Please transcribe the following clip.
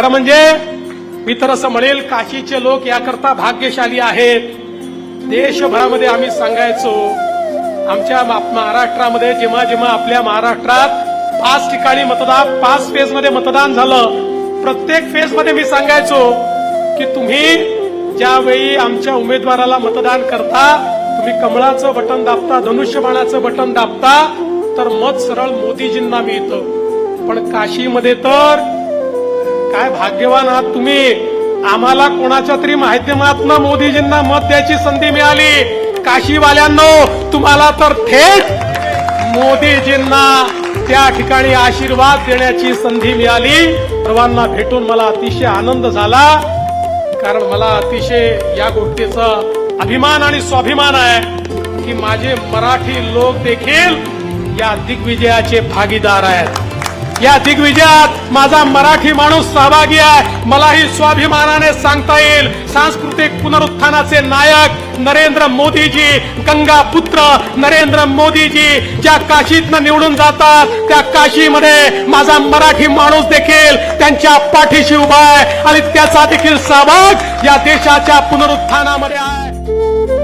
खरं म्हणजे मी तर असं म्हणेल काशीचे लोक याकरता भाग्यशाली आहेत. देशभरामध्ये आम्ही सांगायचो आमच्या महाराष्ट्रामध्ये जेव्हा जेव्हा आपल्या महाराष्ट्रात पाच ठिकाणी मतदान पाच फेजमध्ये मतदान झालं प्रत्येक फेजमध्ये मी सांगायचो की तुम्ही ज्यावेळी आमच्या उमेदवाराला मतदान करता तुम्ही कमळाचं बटन दाबता धनुष्यबाणाचं बटन दाबता तर मत सरळ मोदीजींना मिळतं. पण काशीमध्ये तर काय भाग्यवान आहात तुम्ही? आम्हाला कोणाच्या तरी माध्यमातून मोदीजींना मत द्यायची संधी मिळाली. काशीवाल्यांनो तुम्हाला तर थेट मोदीजींना त्या ठिकाणी आशीर्वाद देण्याची संधी मिळाली. सर्वांना भेटून मला अतिशय आनंद झाला. कारण मला अतिशय या गोष्टीचा अभिमान आणि स्वाभिमान आहे की माझे मराठी लोक देखील या दिग्विजयाचे भागीदार आहेत. या दिग्विजयात माझा मराठी माणूस सहभागी आहे. मलाही स्वाभिमानाने सांगता येईल. सांस्कृतिक पुनरुत्थानाचे नायक नरेंद्र मोदीजी गंगा पुत्र नरेंद्र मोदीजी ज्या काशीतनं निवडून जातात त्या काशीमध्ये माझा मराठी माणूस देखील त्यांच्या पाठीशी उभा आहे आणि त्याचा देखील सहभाग या देशाच्या पुनरुत्थानामध्ये आहे.